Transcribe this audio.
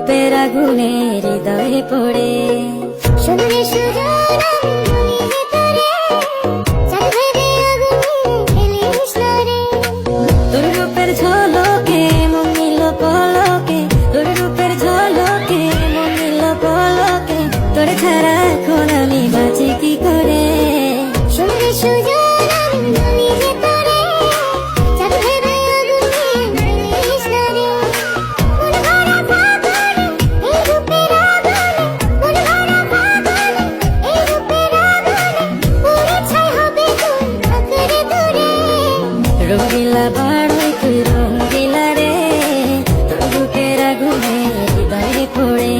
রূপের আগুনে হৃদয়ে পড়ে। শুনে সুজন তোর ছাড়া এখন আমি বাঁচি কি করে? শুনবে সুযোগ রঙ্গিলা বাড়াই তুই রঙ্গিলা রে বুকের আগুনে হৃদয়ে পড়ে